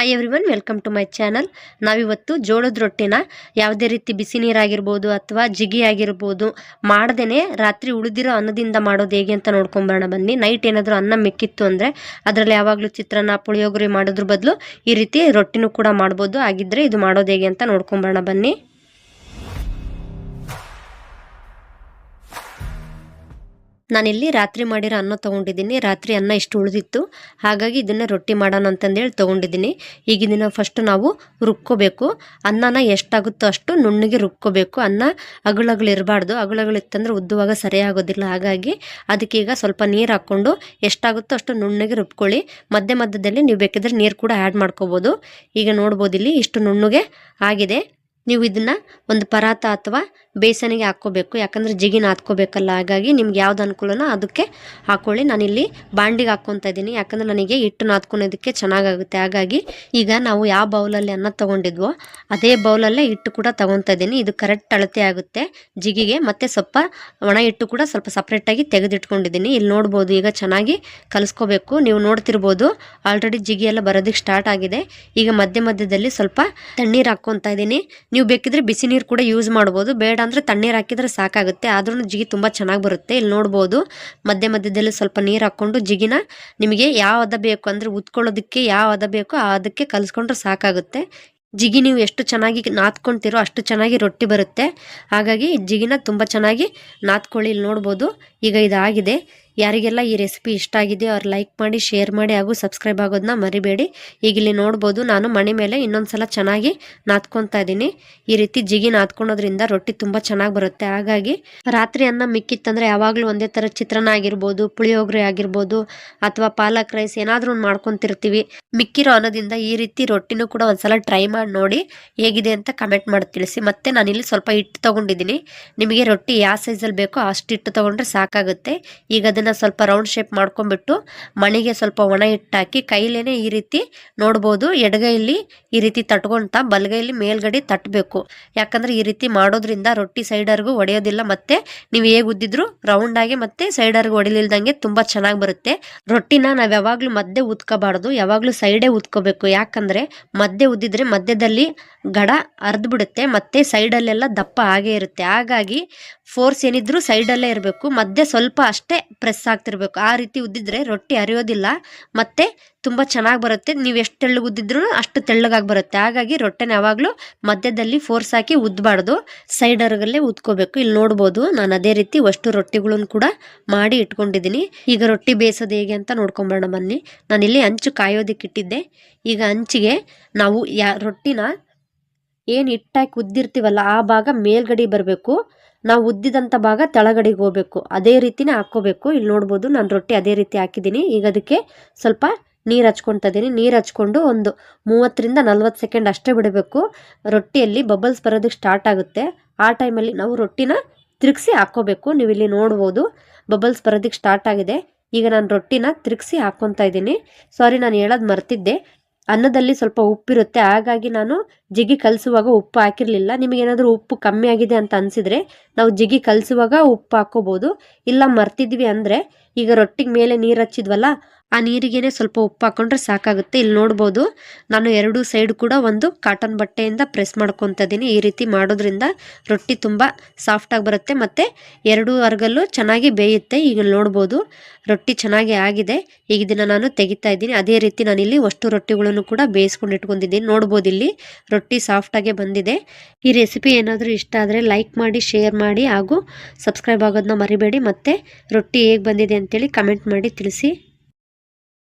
Hi everyone welcome to my channel ನಾವಿವತ್ತು ಜೋಳದ ರೊಟ್ಟಿನ ಯಾವುದೇ ರೀತಿ ಬಿಸಿ ನೀರಾಗಿರ್ಬೋದು ಅಥವಾ ಜಿಗಿ ಆಗಿರ್ಬೋದು ಮಾಡ್ದೇ ರಾತ್ರಿ ಉಳಿದಿರೋ ಅನ್ನದಿಂದ ಮಾಡೋದು ಹೇಗೆ ಅಂತ ನೋಡ್ಕೊಂಬರೋಣ ಬನ್ನಿ. ನೈಟ್ ಏನಾದರೂ ಅನ್ನ ಮಿಕ್ಕಿತ್ತು ಅಂದರೆ ಅದರಲ್ಲಿ ಯಾವಾಗಲೂ ಚಿತ್ರಾನ್ನ, ಪುಳಿಯೋಗರೆ ಮಾಡೋದ್ರ ಬದಲು ಈ ರೀತಿ ರೊಟ್ಟಿನೂ ಕೂಡ ಮಾಡ್ಬೋದು. ಆಗಿದ್ದರೆ ಇದು ಮಾಡೋದು ಹೇಗೆ ಅಂತ ನೋಡ್ಕೊಂಬರೋಣ ಬನ್ನಿ. ನಾನಿಲ್ಲಿ ರಾತ್ರಿ ಮಾಡಿರೋ ಅನ್ನ ತೊಗೊಂಡಿದ್ದೀನಿ. ರಾತ್ರಿ ಅನ್ನ ಇಷ್ಟು ಉಳಿದಿತ್ತು. ಹಾಗಾಗಿ ಇದನ್ನು ರೊಟ್ಟಿ ಮಾಡೋಣ ಅಂತಂದೇಳಿ ತೊಗೊಂಡಿದ್ದೀನಿ. ಈಗ ಇದನ್ನು ಫಸ್ಟ್ ನಾವು ರುಬ್ಕೋಬೇಕು. ಅನ್ನನ ಎಷ್ಟಾಗುತ್ತೋ ಅಷ್ಟು ನುಣ್ಣಗೆ ರುಬ್ಕೋಬೇಕು. ಅನ್ನ ಅಗಳಗಳಿರಬಾರ್ದು ಅಗಳಗಳಿತ್ತಂದ್ರೆ ಉದ್ದುವಾಗ ಸರಿಯಾಗೋದಿಲ್ಲ. ಹಾಗಾಗಿ ಅದಕ್ಕೆ ಈಗ ಸ್ವಲ್ಪ ನೀರು ಹಾಕ್ಕೊಂಡು ಎಷ್ಟಾಗುತ್ತೋ ಅಷ್ಟು ನುಣ್ಣಗೆ ರುಬ್ಕೊಳ್ಳಿ. ಮಧ್ಯ ಮಧ್ಯದಲ್ಲಿ ನೀವು ಬೇಕಿದ್ರೆ ನೀರು ಕೂಡ ಆ್ಯಡ್ ಮಾಡ್ಕೋಬೋದು. ಈಗ ನೋಡ್ಬೋದಿಲ್ಲಿ ಇಷ್ಟು ನುಣ್ಣಗೆ ಆಗಿದೆ. ನೀವು ಇದನ್ನು ಒಂದು ಪರಾತ ಅಥವಾ ಬೇಸನಿಗೆ ಹಾಕ್ಕೋಬೇಕು. ಯಾಕಂದರೆ ಜಿಗಿನ ಹಾಕ್ಕೋಬೇಕಲ್ಲ ಹಾಗಾಗಿ ನಿಮ್ಗೆ ಯಾವ್ದು ಅನುಕೂಲನೋ ಅದಕ್ಕೆ ಹಾಕ್ಕೊಳ್ಳಿ ನಾನಿಲ್ಲಿ ಬಾಂಡಿಗೆ ಹಾಕ್ಕೊತಾ ಇದ್ದೀನಿ. ಯಾಕಂದರೆ ನನಗೆ ಹಿಟ್ಟು ನಾದ್ಕೊಳೋದಕ್ಕೆ ಚೆನ್ನಾಗಾಗುತ್ತೆ. ಹಾಗಾಗಿ ಈಗ ನಾವು ಯಾವ ಬೌಲಲ್ಲಿ ಅನ್ನ ತೊಗೊಂಡಿದ್ವೋ ಅದೇ ಬೌಲಲ್ಲೇ ಹಿಟ್ಟು ಕೂಡ ತೊಗೊತಾ ಇದ್ದೀನಿ. ಇದು ಕರೆಕ್ಟ್ ಅಳತೆ ಆಗುತ್ತೆ. ಜಿಗಿಗೆ ಮತ್ತು ಸ್ವಲ್ಪ ಒಣ ಹಿಟ್ಟು ಕೂಡ ಸ್ವಲ್ಪ ಸಪ್ರೇಟಾಗಿ ತೆಗೆದಿಟ್ಕೊಂಡಿದ್ದೀನಿ. ಇಲ್ಲಿ ನೋಡ್ಬೋದು ಈಗ ಚೆನ್ನಾಗಿ ಕಲಿಸ್ಕೋಬೇಕು. ನೀವು ನೋಡ್ತಿರ್ಬೋದು ಆಲ್ರೆಡಿ ಜಿಗಿ ಎಲ್ಲ ಬರೋದಕ್ಕೆ ಸ್ಟಾರ್ಟ್ ಆಗಿದೆ. ಈಗ ಮಧ್ಯ ಮಧ್ಯದಲ್ಲಿ ಸ್ವಲ್ಪ ತಣ್ಣೀರು ಹಾಕ್ಕೊತಾ ಇದ್ದೀನಿ. ನೀವು ಬೇಕಿದ್ರೆ ಬಿಸಿ ನೀರು ಕೂಡ ಯೂಸ್ ಮಾಡ್ಬೋದು. ಬೇಡ ಅಂದರೆ ತಣ್ಣೀರು ಹಾಕಿದರೆ ಸಾಕಾಗುತ್ತೆ. ಆದ್ರೂ ಜಿಗಿ ತುಂಬ ಚೆನ್ನಾಗಿ ಬರುತ್ತೆ. ಇಲ್ಲಿ ನೋಡ್ಬೋದು, ಮಧ್ಯ ಮಧ್ಯದಲ್ಲಿ ಸ್ವಲ್ಪ ನೀರು ಹಾಕ್ಕೊಂಡು ಜಿಗಿನ ನಿಮಗೆ ಯಾವ ಹದ ಬೇಕು ಅಂದರೆ ಉತ್ಕೊಳ್ಳೋದಕ್ಕೆ ಯಾವ ಹದ ಬೇಕೋ ಆ ಅದಕ್ಕೆ ಕಲಿಸ್ಕೊಂಡ್ರೆ ಸಾಕಾಗುತ್ತೆ. ಜಿಗಿ ನೀವು ಎಷ್ಟು ಚೆನ್ನಾಗಿ ನಾತ್ಕೊಂತೀರೋ ಅಷ್ಟು ಚೆನ್ನಾಗಿ ರೊಟ್ಟಿ ಬರುತ್ತೆ. ಹಾಗಾಗಿ ಜಿಗಿನ ತುಂಬ ಚೆನ್ನಾಗಿ ನಾದ್ಕೊಳ್ಳಿ ಇಲ್ಲಿ ನೋಡ್ಬೋದು, ಈಗ ಇದಾಗಿದೆ. ಯಾರಿಗೆಲ್ಲ ಈ ರೆಸಿಪಿ ಇಷ್ಟ ಆಗಿದೆಯೋ ಅವ್ರು ಲೈಕ್ ಮಾಡಿ ಶೇರ್ ಮಾಡಿ ಹಾಗೂ ಸಬ್ಸ್ಕ್ರೈಬ್ ಆಗೋದನ್ನ ಮರಿಬೇಡಿ. ಈಗ ಇಲ್ಲಿ ನೋಡ್ಬೋದು ನಾನು ಮಣೆ ಮೇಲೆ ಇನ್ನೊಂದು ಸಲ ಚೆನ್ನಾಗಿ ನಾದ್ಕೊತಾ ಇದ್ದೀನಿ. ಈ ರೀತಿ ಜಿಗಿ ನಾದ್ಕೊಳೋದ್ರಿಂದ ರೊಟ್ಟಿ ತುಂಬ ಚೆನ್ನಾಗಿ ಬರುತ್ತೆ. ಹಾಗಾಗಿ ರಾತ್ರಿ ಅನ್ನ ಮಿಕ್ಕಿತ್ತಂದ್ರೆ ಯಾವಾಗಲೂ ಒಂದೇ ಥರ ಚಿತ್ರಾನ್ನ ಆಗಿರ್ಬೋದು, ಪುಳಿಯೋಗರೆ ಆಗಿರ್ಬೋದು ಅಥವಾ ಪಾಲಕ್ ರೈಸ್ ಏನಾದರೂ ಒಂದು ಮಾಡ್ಕೊತಿರ್ತೀವಿ. ಮಿಕ್ಕಿರೋ ಅನ್ನೋದಿಂದ ಈ ರೀತಿ ರೊಟ್ಟಿನೂ ಕೂಡ ಒಂದ್ಸಲ ಟ್ರೈ ಮಾಡಿ ನೋಡಿ ಹೇಗಿದೆ ಅಂತ ಕಮೆಂಟ್ ಮಾಡಿ ತಿಳಿಸಿ. ಮತ್ತೆ ಇಲ್ಲಿ ಸ್ವಲ್ಪ ಹಿಟ್ಟು ತೊಗೊಂಡಿದ್ದೀನಿ. ನಿಮಗೆ ರೊಟ್ಟಿ ಯಾವ ಸೈಜಲ್ಲಿ ಬೇಕೋ ಅಷ್ಟು ಹಿಟ್ಟು ತೊಗೊಂಡ್ರೆ ಸಾಕಾಗುತ್ತೆ. ಈಗ ಅದನ್ನು ಸ್ವಲ್ಪ ರೌಂಡ್ ಶೇಪ್ ಮಾಡ್ಕೊಂಡ್ಬಿಟ್ಟು ಮಣಿಗೆ ಸ್ವಲ್ಪ ಒಣ ಹಿಟ್ಟು ಹಾಕಿ ಕೈಲೇನೆ ಈ ರೀತಿ ನೋಡ್ಬೋದು. ಎಡಗೈಲಿ ಈ ರೀತಿ ತಟ್ಕೊಳ್ತಾ ಬಲಗೈಲಿ ಮೇಲ್ಗಡೆ ತಟ್ಟಬೇಕು ಯಾಕಂದ್ರೆ ಈ ರೀತಿ ಮಾಡೋದ್ರಿಂದ ರೊಟ್ಟಿ ಸೈಡರ್ಗೂ ಒಡೆಯೋದಿಲ್ಲ ಮತ್ತೆ ನೀವು ಹೇಗೆ ಉದ್ದಿದ್ರು ರೌಂಡ್ ಆಗಿ ಮತ್ತೆ ಸೈಡರ್ಗೂ ಹೊಡಿಲಿಲ್ದಂಗೆ ತುಂಬ ಚೆನ್ನಾಗಿ ಬರುತ್ತೆ. ರೊಟ್ಟಿನ ನಾವು ಯಾವಾಗಲೂ ಮಧ್ಯೆ ಉದ್ಕೋಬಾರ್ದು, ಯಾವಾಗಲೂ ಸೈಡೇ ಉದ್ಕೋಬೇಕು. ಯಾಕಂದ್ರೆ ಮಧ್ಯೆ ಉದ್ದಿದ್ರೆ ಮಧ್ಯದಲ್ಲಿ ಗಡ ಬಿಡುತ್ತೆ ಮತ್ತೆ ಸೈಡಲ್ಲೆಲ್ಲ ದಪ್ಪ ಆಗೇ ಇರುತ್ತೆ. ಹಾಗಾಗಿ ಫೋರ್ಸ್ ಏನಿದ್ರು ಸೈಡಲ್ಲೇ ಇರಬೇಕು. ಮಧ್ಯೆ ಸ್ವಲ್ಪ ಅಷ್ಟೇ ಪ್ರೆಸ್ ಆಗ್ತಿರ್ಬೇಕು ಆ ರೀತಿ ಉದ್ದಿದ್ರೆ ರೊಟ್ಟಿ ಅರಿಯೋದಿಲ್ಲ ಮತ್ತೆ ತುಂಬ ಚೆನ್ನಾಗಿ ಬರುತ್ತೆ. ನೀವು ಎಷ್ಟು ತೆಳ್ಳಗೆ ಉದ್ದಿದ್ರು ಅಷ್ಟು ತೆಳ್ಳಗಾಗಿ ಬರುತ್ತೆ. ಹಾಗಾಗಿ ರೊಟ್ಟೆನ ಯಾವಾಗಲೂ ಮಧ್ಯದಲ್ಲಿ ಫೋರ್ಸ್ ಹಾಕಿ ಉದ್ದಬಾರ್ದು ಸೈಡರ್ಗಲ್ಲೇ ಉದ್ಕೋಬೇಕು. ಇಲ್ಲಿ ನೋಡ್ಬೋದು, ನಾನು ಅದೇ ರೀತಿ ಅಷ್ಟು ರೊಟ್ಟಿಗಳನ್ನು ಕೂಡ ಮಾಡಿ ಇಟ್ಕೊಂಡಿದ್ದೀನಿ ಈಗ ರೊಟ್ಟಿ ಬೇಯಿಸೋದು ಹೇಗೆ ಅಂತ ನೋಡ್ಕೊಂಬೋಣ ಬನ್ನಿ. ನಾನಿಲ್ಲಿ ಹಂಚು ಕಾಯೋದಕ್ಕೆ ಇಟ್ಟಿದ್ದೆ. ಈಗ ಹಂಚಿಗೆ ನಾವು ಯಾ ರೊಟ್ಟಿನ ಏನು ಹಿಟ್ಟಾಕಿ ಉದ್ದಿರ್ತೀವಲ್ಲ, ಆ ಭಾಗ ಮೇಲ್ಗಡೆ ಬರಬೇಕು. ನಾವು ಉದ್ದಿದಂಥ ಭಾಗ ತೆಳಗಡೆಗೆ ಹೋಗ್ಬೇಕು. ಅದೇ ರೀತಿನೇ ಹಾಕ್ಕೋಬೇಕು. ಇಲ್ಲಿ ನೋಡ್ಬೋದು ನಾನು ರೊಟ್ಟಿ ಅದೇ ರೀತಿ ಹಾಕಿದ್ದೀನಿ. ಈಗ ಅದಕ್ಕೆ ಸ್ವಲ್ಪ ನೀರು ಹಚ್ಕೊತಾ ಇದ್ದೀನಿ. ನೀರು ಹಚ್ಕೊಂಡು ಒಂದು ಮೂವತ್ತರಿಂದ ನಲ್ವತ್ತು ಸೆಕೆಂಡ್ ಅಷ್ಟೇ ಬಿಡಬೇಕು. ರೊಟ್ಟಿಯಲ್ಲಿ ಬಬಲ್ಸ್ ಬರೋದಕ್ಕೆ ಸ್ಟಾರ್ಟ್ ಆಗುತ್ತೆ. ಆ ಟೈಮಲ್ಲಿ ನಾವು ರೊಟ್ಟಿನ ತಿರುಗಿಸಿ ಹಾಕ್ಕೋಬೇಕು. ನೀವು ಇಲ್ಲಿ ನೋಡ್ಬೋದು ಬಬಲ್ಸ್ ಬರೋದಕ್ಕೆ ಸ್ಟಾರ್ಟ್ ಆಗಿದೆ. ಈಗ ನಾನು ರೊಟ್ಟಿನ ತಿರುಗಿಸಿ ಹಾಕ್ಕೊತಾ ಇದ್ದೀನಿ. ಸಾರಿ ನಾನು ಹೇಳೋದು ಮರ್ತಿದ್ದೆ. ಅನ್ನದಲ್ಲಿ ಸ್ವಲ್ಪ ಉಪ್ಪಿರುತ್ತೆ. ಹಾಗಾಗಿ ನಾನು ಜಿಗಿ ಕಲಿಸುವಾಗ ಉಪ್ಪು ಹಾಕಿರಲಿಲ್ಲ. ನಿಮಗೇನಾದರೂ ಉಪ್ಪು ಕಮ್ಮಿ ಆಗಿದೆ ಅಂತ ಅನಿಸಿದರೆ ನಾವು ಜಿಗಿ ಕಲಿಸುವಾಗ ಉಪ್ಪು ಹಾಕ್ಕೋಬೋದು ಇಲ್ಲ ಮರ್ತಿದ್ವಿ ಅಂದರೆ ಈಗ ರೊಟ್ಟಿಗೆ ಮೇಲೆ ನೀರು ಹಚ್ಚಿದ್ವಲ್ಲ, ಆ ನೀರಿಗೇನೆ ಸ್ವಲ್ಪ ಉಪ್ಪು ಹಾಕೊಂಡ್ರೆ ಸಾಕಾಗುತ್ತೆ. ಇಲ್ಲಿ ನೋಡ್ಬೋದು, ನಾನು ಎರಡು ಸೈಡ್ ಕೂಡ ಒಂದು ಕಾಟನ್ ಬಟ್ಟೆಯಿಂದ ಪ್ರೆಸ್ ಮಾಡ್ಕೊತ ಇದ್ದೀನಿ ಈ ರೀತಿ ಮಾಡೋದ್ರಿಂದ ರೊಟ್ಟಿ ತುಂಬ ಸಾಫ್ಟಾಗಿ ಬರುತ್ತೆ ಮತ್ತು ಎರಡು ಅರ್ಗಲ್ಲೂ ಚೆನ್ನಾಗಿ ಬೇಯುತ್ತೆ. ಈಗ ನೋಡ್ಬೋದು, ರೊಟ್ಟಿ ಚೆನ್ನಾಗಿ ಆಗಿದೆ. ಈಗ ಇದನ್ನು ನಾನು ತೆಗಿತಾ ಇದ್ದೀನಿ. ಅದೇ ರೀತಿ ನಾನಿಲ್ಲಿ ಅಷ್ಟು ರೊಟ್ಟಿಗಳನ್ನು ಕೂಡ ಬೇಯಿಸ್ಕೊಂಡು ಇಟ್ಕೊಂಡಿದ್ದೀನಿ. ನೋಡ್ಬೋದು ಇಲ್ಲಿ ರೊಟ್ಟಿ ಸಾಫ್ಟಾಗೆ ಬಂದಿದೆ. ಈ ರೆಸಿಪಿ ಏನಾದರೂ ಇಷ್ಟ ಆದರೆ ಲೈಕ್ ಮಾಡಿ ಶೇರ್ ಮಾಡಿ ಹಾಗೂ ಸಬ್ಸ್ಕ್ರೈಬ್ ಆಗೋದನ್ನ ಮರಿಬೇಡಿ. ಮತ್ತು ರೊಟ್ಟಿ ಹೇಗೆ ಬಂದಿದೆ ಅಂತೇಳಿ ಕಮೆಂಟ್ ಮಾಡಿ ತಿಳಿಸಿ.